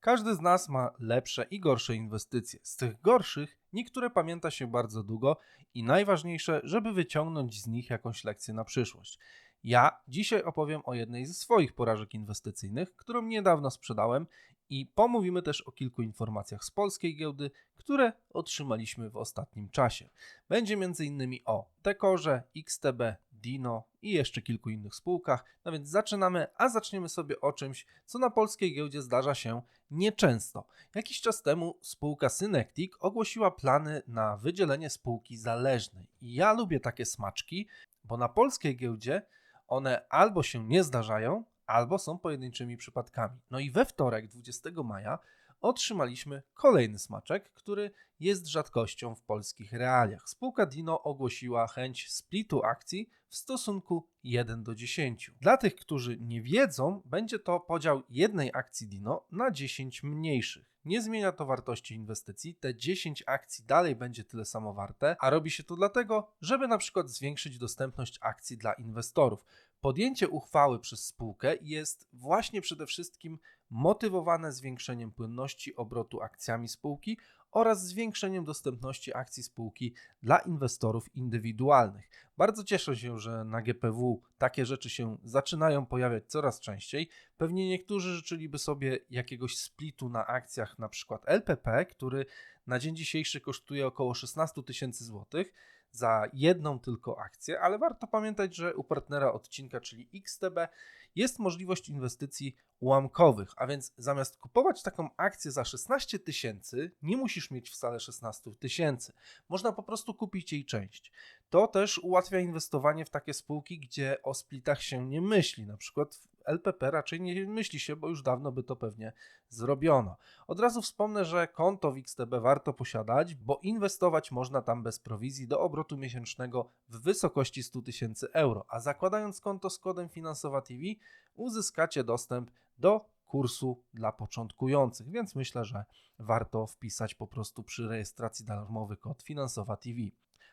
Każdy z nas ma lepsze i gorsze inwestycje. Z tych gorszych niektóre pamięta się bardzo długo i najważniejsze, żeby wyciągnąć z nich jakąś lekcję na przyszłość. Ja dzisiaj opowiem o jednej ze swoich porażek inwestycyjnych, którą niedawno sprzedałem i pomówimy też o kilku informacjach z polskiej giełdy, które otrzymaliśmy w ostatnim czasie. Będzie m.in. o Dekorze, XTB, Dino i jeszcze kilku innych spółkach. No więc zaczynamy, a zaczniemy sobie o czymś, co na polskiej giełdzie zdarza się nieczęsto. Jakiś czas temu spółka Synectic ogłosiła plany na wydzielenie spółki zależnej. I ja lubię takie smaczki, bo na polskiej giełdzie one albo się nie zdarzają, albo są pojedynczymi przypadkami. No i we wtorek, 20 maja, otrzymaliśmy kolejny smaczek, który jest rzadkością w polskich realiach. Spółka Dino ogłosiła chęć splitu akcji w stosunku 1 do 10. Dla tych, którzy nie wiedzą, będzie to podział jednej akcji Dino na 10 mniejszych. Nie zmienia to wartości inwestycji, te 10 akcji dalej będzie tyle samo warte, a robi się to dlatego, żeby na przykład zwiększyć dostępność akcji dla inwestorów. Podjęcie uchwały przez spółkę jest właśnie przede wszystkim motywowane zwiększeniem płynności obrotu akcjami spółki oraz zwiększeniem dostępności akcji spółki dla inwestorów indywidualnych. Bardzo cieszę się, że na GPW takie rzeczy się zaczynają pojawiać coraz częściej. Pewnie niektórzy życzyliby sobie jakiegoś splitu na akcjach, na przykład LPP, który na dzień dzisiejszy kosztuje około 16 tysięcy złotych za jedną tylko akcję, ale warto pamiętać, że u partnera odcinka, czyli XTB, jest możliwość inwestycji ułamkowych, a więc zamiast kupować taką akcję za 16 tysięcy, nie musisz mieć wcale 16 tysięcy. Można po prostu kupić jej część. To też ułatwia inwestowanie w takie spółki, gdzie o splitach się nie myśli. Na przykład LPP raczej nie myśli się, bo już dawno by to pewnie zrobiono. Od razu wspomnę, że konto w XTB warto posiadać, bo inwestować można tam bez prowizji do obrotu miesięcznego w wysokości 100 tysięcy euro, a zakładając konto z kodem Finansowa TV uzyskacie dostęp do kursu dla początkujących, więc myślę, że warto wpisać po prostu przy rejestracji darmowy kod Finansowa TV.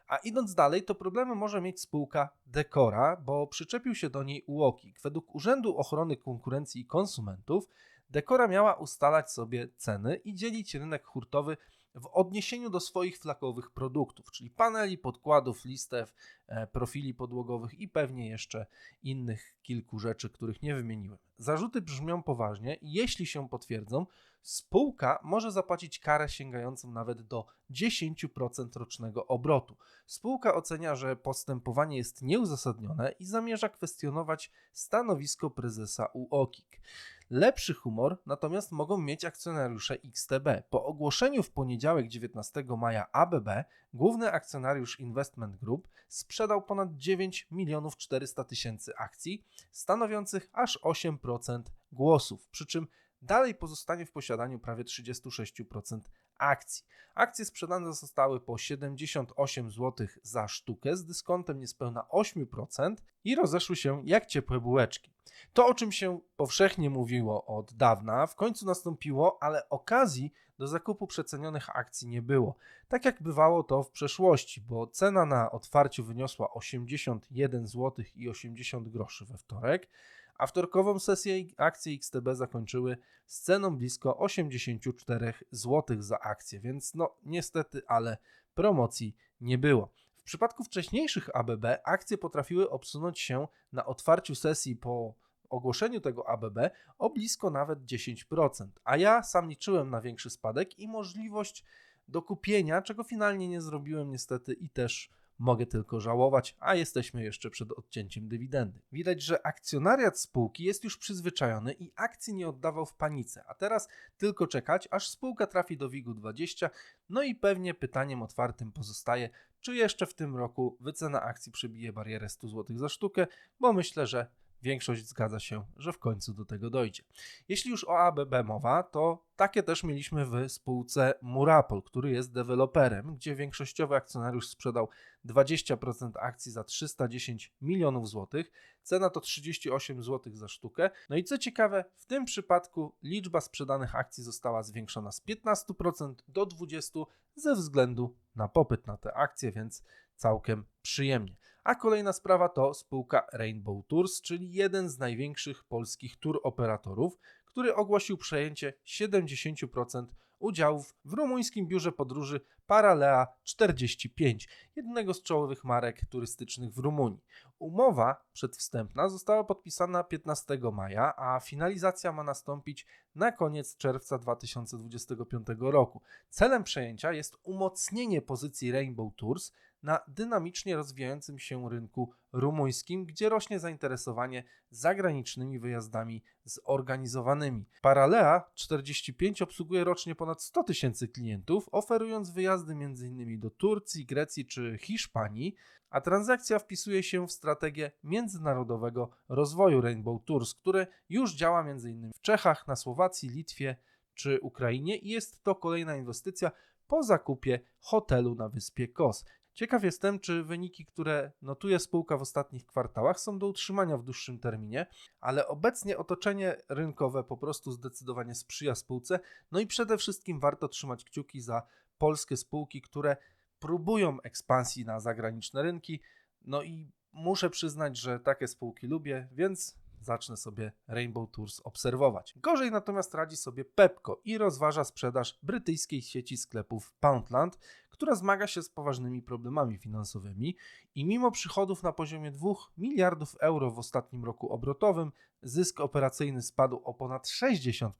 A idąc dalej, to problemy może mieć spółka Dekora, bo przyczepił się do niej UOKiK. Według Urzędu Ochrony Konkurencji i Konsumentów Dekora miała ustalać sobie ceny i dzielić rynek hurtowy w odniesieniu do swoich flakowych produktów, czyli paneli, podkładów, listew, e, profili podłogowych i pewnie jeszcze innych kilku rzeczy, których nie wymieniłem. Zarzuty brzmią poważnie i jeśli się potwierdzą, spółka może zapłacić karę sięgającą nawet do 10% rocznego obrotu. Spółka ocenia, że postępowanie jest nieuzasadnione i zamierza kwestionować stanowisko prezesa UOKiK. Lepszy humor natomiast mogą mieć akcjonariusze XTB. Po ogłoszeniu w poniedziałek 19 maja ABB główny akcjonariusz Investment Group sprzedał ponad 9 milionów 400 tysięcy akcji, stanowiących aż 8% głosów, przy czym dalej pozostanie w posiadaniu prawie 36% akcji. Akcje sprzedane zostały po 78 zł za sztukę z dyskontem niespełna 8% i rozeszły się jak ciepłe bułeczki. To, o czym się powszechnie mówiło od dawna, w końcu nastąpiło, ale okazji do zakupu przecenionych akcji nie było. Tak jak bywało to w przeszłości, bo cena na otwarciu wyniosła 81 zł i 80 groszy we wtorek, a wtorkową sesję akcje XTB zakończyły z ceną blisko 84 zł za akcję, więc no niestety, ale promocji nie było. W przypadku wcześniejszych ABB akcje potrafiły obsunąć się na otwarciu sesji po ogłoszeniu tego ABB o blisko nawet 10%, a ja sam liczyłem na większy spadek i możliwość do kupienia, czego finalnie nie zrobiłem niestety i też mogę tylko żałować, a jesteśmy jeszcze przed odcięciem dywidendy. Widać, że akcjonariat spółki jest już przyzwyczajony i akcji nie oddawał w panice, a teraz tylko czekać, aż spółka trafi do WIG-20, no i pewnie pytaniem otwartym pozostaje, czy jeszcze w tym roku wycena akcji przebije barierę 100 zł za sztukę, bo myślę, że większość zgadza się, że w końcu do tego dojdzie. Jeśli już o ABB mowa, to takie też mieliśmy w spółce Murapol, który jest deweloperem, gdzie większościowy akcjonariusz sprzedał 20% akcji za 310 milionów złotych. Cena to 38 zł za sztukę. No i co ciekawe, w tym przypadku liczba sprzedanych akcji została zwiększona z 15% do 20% ze względu na popyt na te akcje, więc całkiem przyjemnie. A kolejna sprawa to spółka Rainbow Tours, czyli jeden z największych polskich tour operatorów, który ogłosił przejęcie 70% udziałów w rumuńskim biurze podróży Paralea 45, jednego z czołowych marek turystycznych w Rumunii. Umowa przedwstępna została podpisana 15 maja, a finalizacja ma nastąpić na koniec czerwca 2025 roku. Celem przejęcia jest umocnienie pozycji Rainbow Tours na dynamicznie rozwijającym się rynku rumuńskim, gdzie rośnie zainteresowanie zagranicznymi wyjazdami zorganizowanymi. Paralea 45 obsługuje rocznie ponad 100 tysięcy klientów, oferując wyjazdy m.in. do Turcji, Grecji czy Hiszpanii, a transakcja wpisuje się w strategię międzynarodowego rozwoju Rainbow Tours, które już działa m.in. w Czechach, na Słowacji, Litwie czy Ukrainie i jest to kolejna inwestycja po zakupie hotelu na wyspie Kos. Ciekaw jestem, czy wyniki, które notuje spółka w ostatnich kwartałach, są do utrzymania w dłuższym terminie, ale obecnie otoczenie rynkowe po prostu zdecydowanie sprzyja spółce. No i przede wszystkim warto trzymać kciuki za polskie spółki, które próbują ekspansji na zagraniczne rynki. No i muszę przyznać, że takie spółki lubię, więc zacznę sobie Rainbow Tours obserwować. Gorzej natomiast radzi sobie Pepco i rozważa sprzedaż brytyjskiej sieci sklepów Poundland, która zmaga się z poważnymi problemami finansowymi i mimo przychodów na poziomie 2 miliardów euro w ostatnim roku obrotowym, zysk operacyjny spadł o ponad 60%,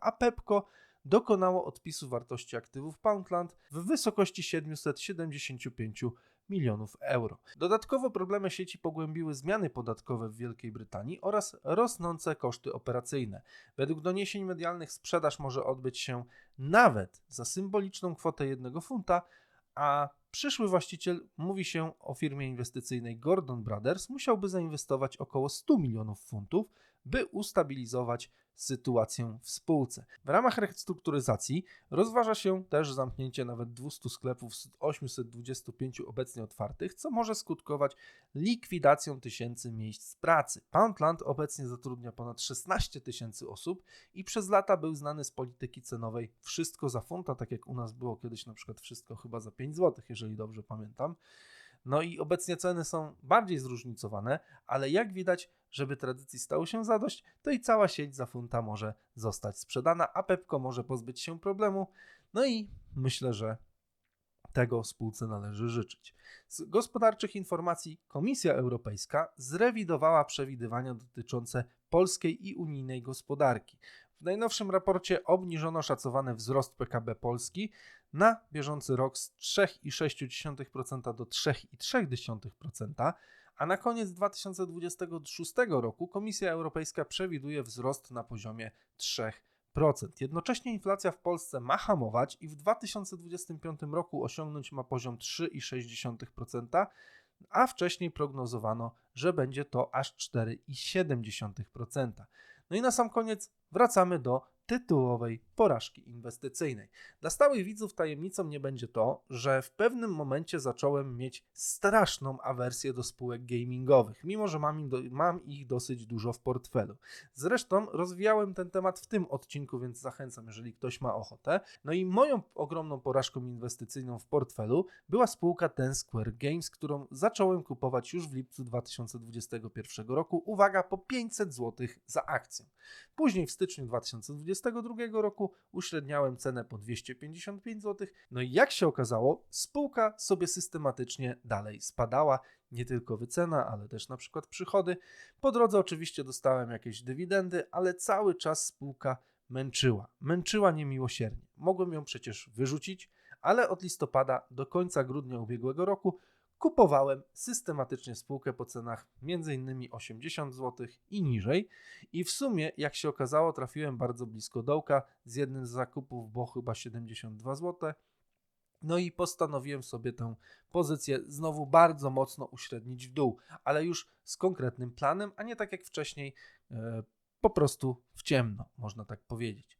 a Pepco dokonało odpisu wartości aktywów Poundland w wysokości 775 milionów euro. Dodatkowo problemy sieci pogłębiły zmiany podatkowe w Wielkiej Brytanii oraz rosnące koszty operacyjne. Według doniesień medialnych sprzedaż może odbyć się nawet za symboliczną kwotę 1 funta, a przyszły właściciel, mówi się o firmie inwestycyjnej Gordon Brothers, musiałby zainwestować około 100 milionów funtów, by ustabilizować sytuację w spółce. W ramach restrukturyzacji rozważa się też zamknięcie nawet 200 sklepów z 825 obecnie otwartych, co może skutkować likwidacją tysięcy miejsc pracy. Poundland obecnie zatrudnia ponad 16 tysięcy osób i przez lata był znany z polityki cenowej wszystko za funta, tak jak u nas było kiedyś na przykład wszystko chyba za 5 zł, jeżeli dobrze pamiętam. No i obecnie ceny są bardziej zróżnicowane, ale jak widać, żeby tradycji stało się zadość, to i cała sieć za funta może zostać sprzedana, a Pepko może pozbyć się problemu. No i myślę, że tego spółce należy życzyć. Z gospodarczych informacji Komisja Europejska zrewidowała przewidywania dotyczące polskiej i unijnej gospodarki. W najnowszym raporcie obniżono szacowany wzrost PKB Polski na bieżący rok z 3,6% do 3,3%, a na koniec 2026 roku Komisja Europejska przewiduje wzrost na poziomie 3%. Jednocześnie inflacja w Polsce ma hamować i w 2025 roku osiągnąć ma poziom 3,6%, a wcześniej prognozowano, że będzie to aż 4,7%. No i na sam koniec wracamy do tytułowej porażki inwestycyjnej. Dla stałych widzów tajemnicą nie będzie to, że w pewnym momencie zacząłem mieć straszną awersję do spółek gamingowych, mimo że mam, do, mam ich dosyć dużo w portfelu. Zresztą rozwijałem ten temat w tym odcinku, więc zachęcam, jeżeli ktoś ma ochotę. No i moją ogromną porażką inwestycyjną w portfelu była spółka Ten Square Games, którą zacząłem kupować już w lipcu 2021 roku. Uwaga, po 500 zł za akcję. Później w styczniu 2022 roku uśredniałem cenę po 255 zł. No i jak się okazało, spółka sobie systematycznie dalej spadała. Nie tylko wycena, ale też na przykład przychody. Po drodze oczywiście dostałem jakieś dywidendy, ale cały czas spółka męczyła. Męczyła niemiłosiernie. Mogłem ją przecież wyrzucić, ale od listopada do końca grudnia ubiegłego roku kupowałem systematycznie spółkę po cenach m.in. 80 zł i niżej. I w sumie, jak się okazało, trafiłem bardzo blisko dołka z jednym z zakupów, bo chyba 72 zł. No i postanowiłem sobie tę pozycję znowu bardzo mocno uśrednić w dół, ale już z konkretnym planem, a nie tak jak wcześniej, e, po prostu w ciemno, można tak powiedzieć.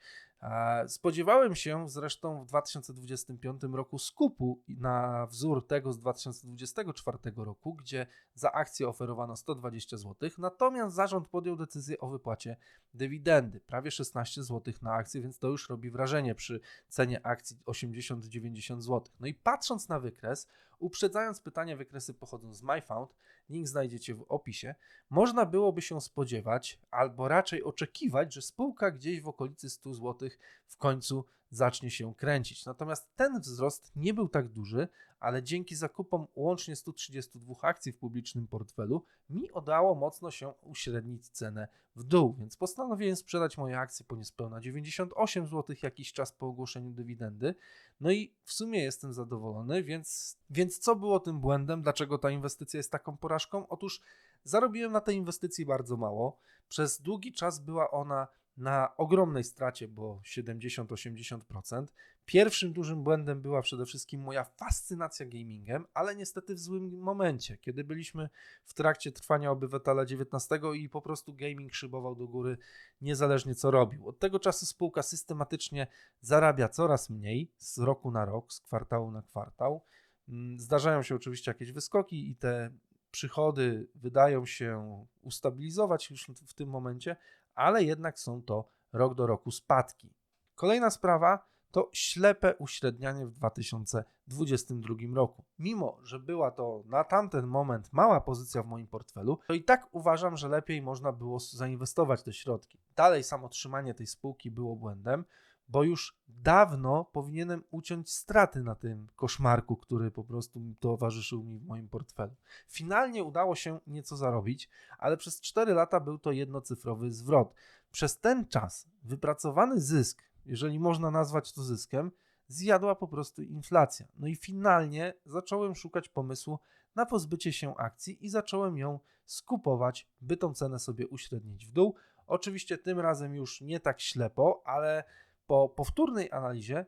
Spodziewałem się zresztą w 2025 roku skupu na wzór tego z 2024 roku, gdzie za akcję oferowano 120 zł, natomiast zarząd podjął decyzję o wypłacie dywidendy, prawie 16 zł na akcję, więc to już robi wrażenie przy cenie akcji 80-90 zł. No i patrząc na wykres, uprzedzając pytanie, wykresy pochodzą z MyFound, link znajdziecie w opisie, można byłoby się spodziewać, albo raczej oczekiwać, że spółka gdzieś w okolicy 100 zł w końcu zacznie się kręcić. Natomiast ten wzrost nie był tak duży, ale dzięki zakupom łącznie 132 akcji w publicznym portfelu mi udało mocno się uśrednić cenę w dół, więc postanowiłem sprzedać moje akcje po niespełna 98 zł jakiś czas po ogłoszeniu dywidendy. No i w sumie jestem zadowolony, więc, więc co było tym błędem? Dlaczego ta inwestycja jest taką porażką? Otóż zarobiłem na tej inwestycji bardzo mało. Przez długi czas była ona na ogromnej stracie, bo 70-80%. Pierwszym dużym błędem była przede wszystkim moja fascynacja gamingiem, ale niestety w złym momencie, kiedy byliśmy w trakcie trwania obywatela 19 i po prostu gaming szybował do góry niezależnie co robił. Od tego czasu spółka systematycznie zarabia coraz mniej z roku na rok, z kwartału na kwartał. Mm, zdarzają się oczywiście jakieś wyskoki i te przychody wydają się ustabilizować już w tym momencie, ale jednak są to rok do roku spadki. Kolejna sprawa to ślepe uśrednianie w 2022 roku. Mimo, że była to na tamten moment mała pozycja w moim portfelu, to i tak uważam, że lepiej można było zainwestować te środki. Dalej samo trzymanie tej spółki było błędem, bo już dawno powinienem uciąć straty na tym koszmarku, który po prostu towarzyszył mi w moim portfelu. Finalnie udało się nieco zarobić, ale przez 4 lata był to jednocyfrowy zwrot. Przez ten czas wypracowany zysk, jeżeli można nazwać to zyskiem, zjadła po prostu inflacja. No i finalnie zacząłem szukać pomysłu na pozbycie się akcji i zacząłem ją skupować, by tą cenę sobie uśrednić w dół. Oczywiście tym razem już nie tak ślepo, ale po powtórnej analizie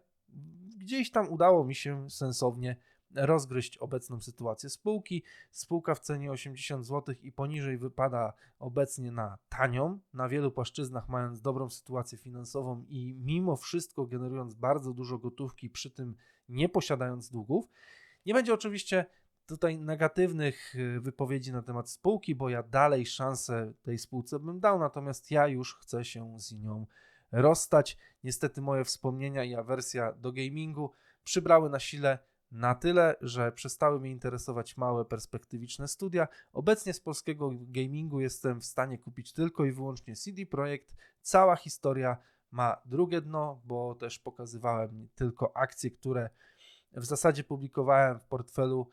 gdzieś tam udało mi się sensownie rozgryźć obecną sytuację spółki. Spółka w cenie 80 zł i poniżej wypada obecnie na tanią, na wielu płaszczyznach mając dobrą sytuację finansową i mimo wszystko generując bardzo dużo gotówki, przy tym nie posiadając długów. Nie będzie oczywiście tutaj negatywnych y, wypowiedzi na temat spółki, bo ja dalej szansę tej spółce bym dał, natomiast ja już chcę się z nią rozstać. Niestety moje wspomnienia i awersja do gamingu przybrały na sile na tyle, że przestały mnie interesować małe perspektywiczne studia. Obecnie z polskiego gamingu jestem w stanie kupić tylko i wyłącznie CD Projekt. Cała historia ma drugie dno, bo też pokazywałem tylko akcje, które w zasadzie publikowałem w portfelu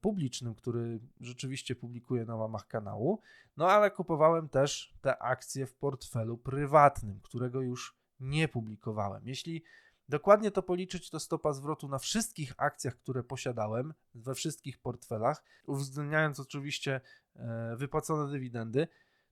publicznym, który rzeczywiście publikuję na łamach kanału. No ale kupowałem też te akcje w portfelu prywatnym, którego już nie publikowałem. Jeśli dokładnie to policzyć, to stopa zwrotu na wszystkich akcjach, które posiadałem, we wszystkich portfelach, uwzględniając oczywiście e, wypłacone dywidendy,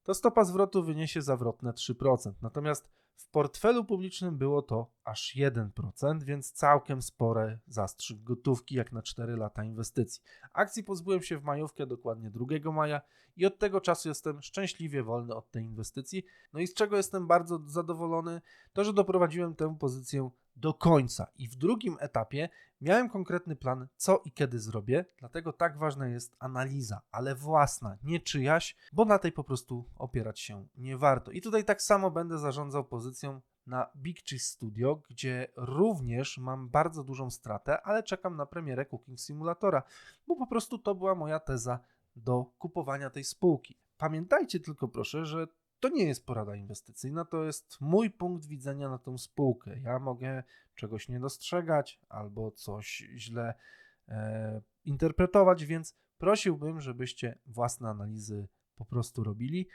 to stopa zwrotu wyniesie zawrotne 3%. Natomiast w portfelu publicznym było to aż 1%, więc całkiem spore zastrzyk gotówki jak na 4 lata inwestycji. Akcji pozbyłem się w majówkę, dokładnie 2 maja i od tego czasu jestem szczęśliwie wolny od tej inwestycji. No i z czego jestem bardzo zadowolony, to że doprowadziłem tę pozycję do końca. I w drugim etapie miałem konkretny plan, co i kiedy zrobię, dlatego tak ważna jest analiza, ale własna, nie czyjaś, bo na tej po prostu opierać się nie warto. I tutaj tak samo będę zarządzał pozycją na Big Cheese Studio, gdzie również mam bardzo dużą stratę, ale czekam na premierę Cooking Simulatora, bo po prostu to była moja teza do kupowania tej spółki. Pamiętajcie tylko proszę, że to nie jest porada inwestycyjna, to jest mój punkt widzenia na tą spółkę. Ja mogę czegoś nie dostrzegać albo coś źle e, interpretować, więc prosiłbym, żebyście własne analizy po prostu robili.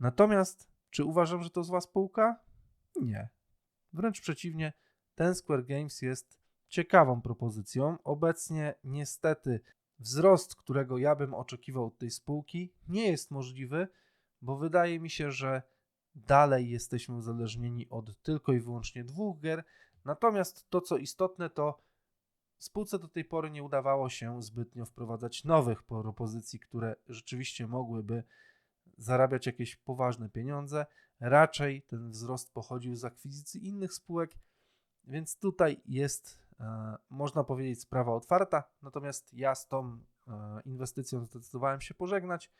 Natomiast, czy uważam, że to zła spółka? Nie. Wręcz przeciwnie, ten Square Games jest ciekawą propozycją. Obecnie, niestety, wzrost, którego ja bym oczekiwał od tej spółki, nie jest możliwy bo wydaje mi się, że dalej jesteśmy uzależnieni od tylko i wyłącznie dwóch gier. Natomiast to, co istotne, to spółce do tej pory nie udawało się zbytnio wprowadzać nowych propozycji, które rzeczywiście mogłyby zarabiać jakieś poważne pieniądze. Raczej ten wzrost pochodził z akwizycji innych spółek, więc tutaj jest, e, można powiedzieć, sprawa otwarta. Natomiast ja z tą e, inwestycją zdecydowałem się pożegnać.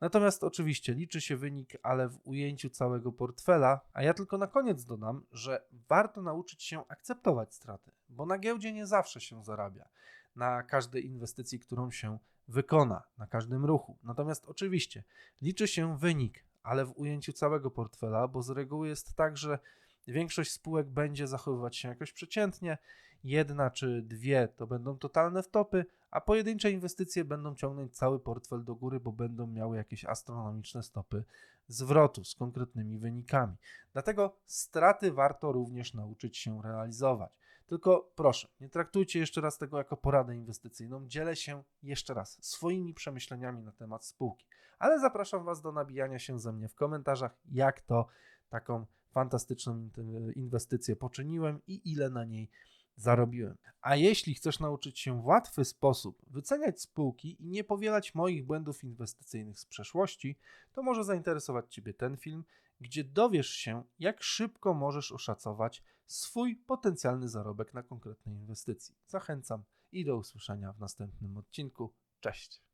Natomiast oczywiście liczy się wynik, ale w ujęciu całego portfela, a ja tylko na koniec dodam, że warto nauczyć się akceptować straty, bo na giełdzie nie zawsze się zarabia na każdej inwestycji, którą się wykona na każdym ruchu. Natomiast oczywiście liczy się wynik, ale w ujęciu całego portfela, bo z reguły jest tak, że większość spółek będzie zachowywać się jakoś przeciętnie, jedna czy dwie to będą totalne wtopy, a pojedyncze inwestycje będą ciągnąć cały portfel do góry, bo będą miały jakieś astronomiczne stopy zwrotu z konkretnymi wynikami. Dlatego straty warto również nauczyć się realizować. Tylko proszę, nie traktujcie jeszcze raz tego jako poradę inwestycyjną. Dzielę się jeszcze raz swoimi przemyśleniami na temat spółki, ale zapraszam Was do nabijania się ze mnie w komentarzach, jak to taką fantastyczną inwestycję poczyniłem i ile na niej zarobiłem. A jeśli chcesz nauczyć się w łatwy sposób wyceniać spółki i nie powielać moich błędów inwestycyjnych z przeszłości, to może zainteresować Ciebie ten film, gdzie dowiesz się, jak szybko możesz oszacować swój potencjalny zarobek na konkretnej inwestycji. Zachęcam i do usłyszenia w następnym odcinku. Cześć!